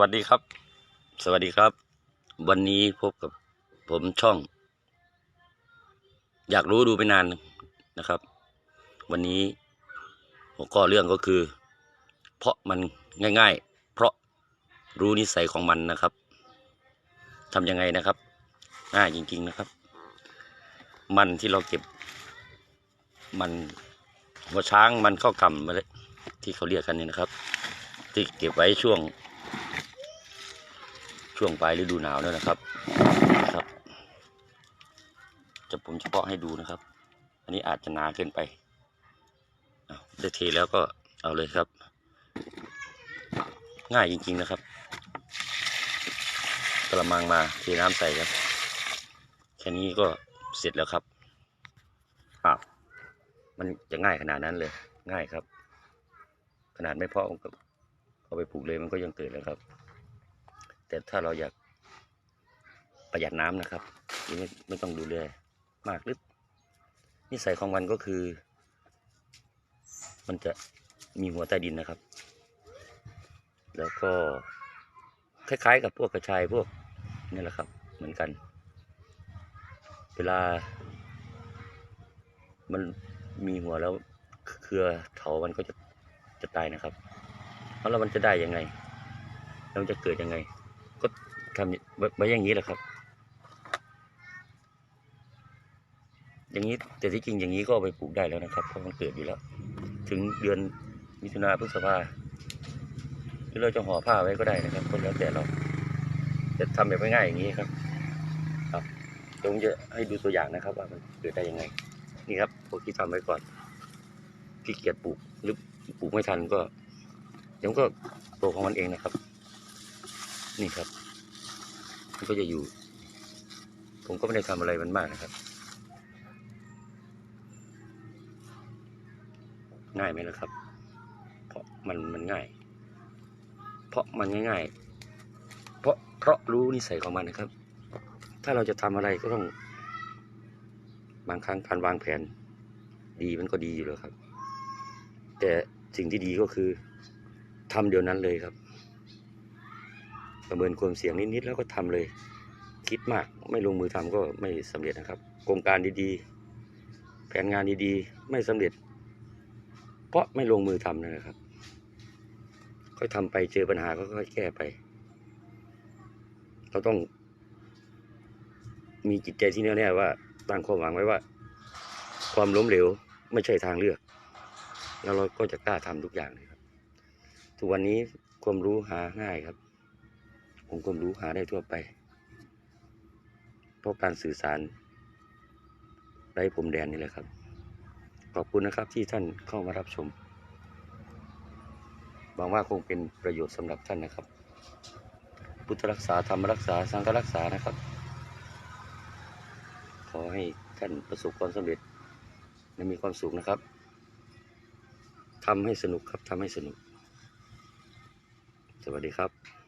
วัสดีครับ สวัสดีครับ วันนี้พบกับผมช่อง อยากรู้ดูไปนานนะครับ วันนี้หัวข้อเรื่องก็คือ เพราะมันง่าย ๆ เพราะรู้นิสัยของมันนะครับทำยังไงนะครับง่ายจริง ๆนะครับ มันที่เราเก็บ มันหัวช้างมันเข้ากำมาเลยที่เขาเรียกกันนี่นะครับ ที่เก็บไว้ช่วง ช่วงปลายฤดูหนาวแล้วนะครับนะครับ จะผมเฉพาะให้ดูนะครับ อันนี้อาจจะหนาเกินไปได้เทแล้วก็เอาเลยครับ ง่ายจริงๆนะครับกระมังมาเทน้ำใส่ครับ แค่นี้ก็เสร็จแล้วครับอ้าวมันจะง่ายขนาดนั้นเลย ง่ายครับ ขนาดไม่เพาะก็เอาไปปลูกเลยมันก็ยังเกิดแล้วครับ แต่ถ้าเราอยากประหยัดน้ำนะครับไม่ไม่ต้องดูแลมากลึกนิสัยของมันก็คือ มันจะมีหัวใต้ดินนะครับ แล้วก็คล้ายๆ กับพวกกระชายพวกนี่แหละครับ เหมือนกัน เวลา มันมีหัวแล้วเครือเถามันก็จะจะตายนะครับ แล้วมันจะได้ยังไง แล้วมันจะเกิดยังไง ก็ทำไว้อย่างนี้แหละครับ อย่างนี้แต่ที่จริงอย่างนี้ก็ไปปลูกได้แล้วนะครับเพราะมันเกิดอยู่แล้ว ถึงเดือนมิถุนาพฤษภาหรือเราจะห่อผ้าไว้ก็ได้นะครับก็แล้วแต่เรา จะทำแบบง่ายๆอย่างนี้ครับ ครับเดี๋ยวผมจะให้ดูตัวอย่างนะครับ ว่ามันเกิดได้ยังไง นี่ครับพวกที่ทำไว้ก่อนขี้เกียจปลูกหรือปลูกไม่ทันก็เดี๋ยวมันก็โตของมันเองนะครับ นี่ครับ มันก็จะอยู่ ผมก็ไม่ได้ทำอะไรมันมากนะครับ ง่ายไหมล่ะครับ เพราะมันมันง่าย เพราะมันง่ายๆ เพราะเพราะรู้นิสัยของมันนะครับ ถ้าเราจะทำอะไรก็ต้อง บางครั้งการวางแผน ดีมันก็ดีอยู่แล้วครับ แต่สิ่งที่ดีก็คือทำเดี๋ยวนั้นเลยครับ ประเมินความเสี่ยงนิดๆแล้วก็ทำเลย คิดมากไม่ลงมือทำก็ไม่สำเร็จนะครับโครงการดีๆ แผนงานดีๆ ไม่สำเร็จ เพราะไม่ลงมือทำนั่นแหละครับ ค่อยทำไปเจอปัญหาก็ค่อยแก้ไป เราต้อง มีจิตใจที่แน่วแน่ว่าตั้งความหวังไว้ว่า ความล้มเหลวไม่ใช่ทางเลือก แล้วเราก็จะกล้าทำทุกอย่างเลยครับ ทุกวันนี้ความรู้หาง่ายครับ ผมความรู้หาได้ทั่วไป เพราะการสื่อสารไร้พรมแดนนี่แหละครับ ขอบคุณนะครับที่ท่านเข้ามารับชมหวังว่าคงเป็นประโยชน์สำหรับท่านนะครับ พุทธรักษาธรรมรักษาสังฆรักษานะครับ ขอให้ท่านประสบความสำเร็จและมีความสุขนะครับทำให้สนุกครับทำให้สนุก สวัสดีครับ